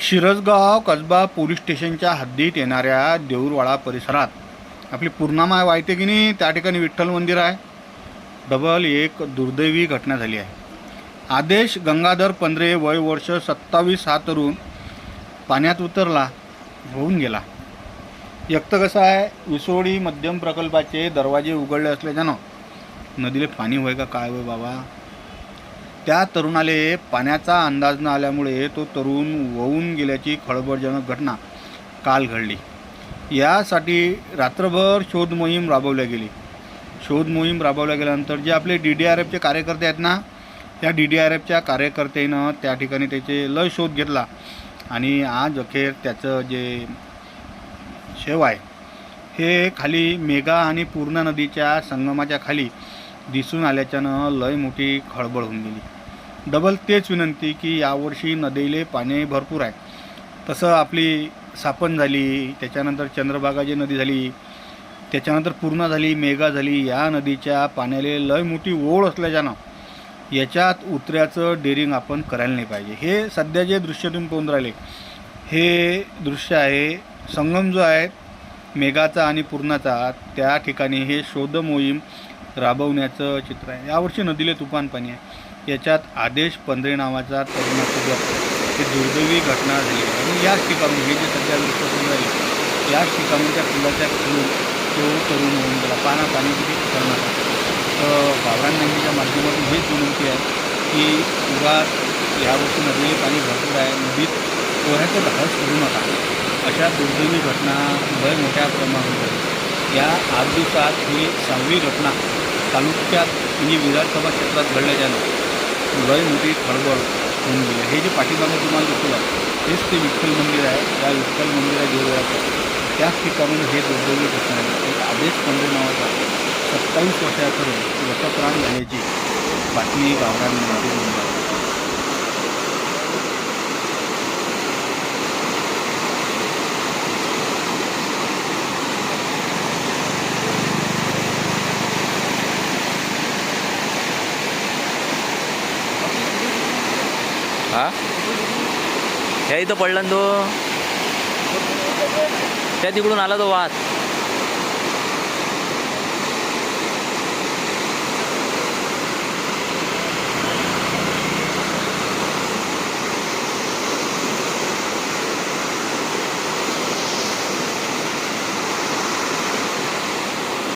Shirasgaon Kasba police स्टेशनच्या हद्दीत येणाऱ्या देऊरवाडा परिसरात आपली पूर्णामाय वाहते की नाही त्या ठिकाणी विठ्ठल मंदिर आहे. डबल एक दुर्दैवी घटना झाली आहे. आदेश गंगाधर पंधरे वय वर्ष सत्तावीस हा तरुण पाण्यात उतरला होऊन गेला. एक तर कसं आहे विसोडी मध्यम प्रकल्पाचे दरवाजे उघडले असल्याच्यानं नदीला पाणी होय का काय होय बाबा? त्या तरुणाले पाण्याचा अंदाज न आल्यामुळे तो तरुण वाहून गेल्याची खळबळजनक घटना काल घडली. यासाठी रात्रभर शोध मोहीम राबवल्या गेली. शोध मोहीम राबवल्या गेल्यानंतर जे आपले डी डी आर एफचे कार्यकर्ते आहेत ना त्या डी डी आर एफच्या कार्यकर्त्यानं त्या ठिकाणी त्याचे लय शोध घेतला. आणि आज अखेर त्याचं जे शेव आहे हे खाली मेघा आणि पूर्णा नदीच्या संगमाच्या खाली दिसून आल्याच्यानं लय मोठी खळबळ होऊन गेली. डबल तेच विनंती की यावर्षी नदीले पाणी भरपूर आहे. तसं आपली सापण झाली त्याच्यानंतर चंद्रभागा जी नदी झाली त्याच्यानंतर पूर्णा झाली मेघा झाली या नदीच्या पाण्याले लय मोठी ओढ असल्याच्यानं याच्यात उतऱ्याचं डेरिंग आपण करायला नाही पाहिजे. हे सध्या जे दृश्य तुम्ही पाहून राहिले हे दृश्य आहे संगम जो आहे मेघाचा आणि पूर्णाचा त्या ठिकाणी हे शोध मोहीम राबवण्याचं चित्र आहे. यावर्षी नदीले तुफान पाणी आहे. याच्यात आदेश पंधरे नावाचा तरुणासोबत ही दुर्दैवी घटना झाली. आहे आणि याच ठिकाणी हे जे सध्या दृश्य आहे याच ठिकाणी त्या पुलाच्या खालून तो तरुण होऊन गेला. पाना पाणी किती खतरनाक आहे. तर बाबरान नदीच्या माध्यमातून हेच विनंती आहे की उगाच यावर्षी नदीले पाणी भरपूर आहे. नदीत पोह्याचं धाडस करू नका. अशा दुर्दैवी घटना लय मोठ्या प्रमाणात या आठ दिवसात ही सहावी घटना तालुक्यात म्हणजे विधानसभा क्षेत्रात घडल्याच्यानं लय मोठी खळबळ होऊन गेली. हे जे पाठीमागे तुम्हाला दिसलं तेच ते विठ्ठल मंदिर आहे. त्या विठ्ठल मंदिरात गेलं त्याच ठिकाणून हे दुर्दैवी घटना एक आदेश पंधरे नावाचा सत्तावीस वर्षाकडून रसप्राण झाल्याची बातमी गावरांमध्ये हा? ह्या इथं पडला ना तो. त्या तिकडून आला तो वाद.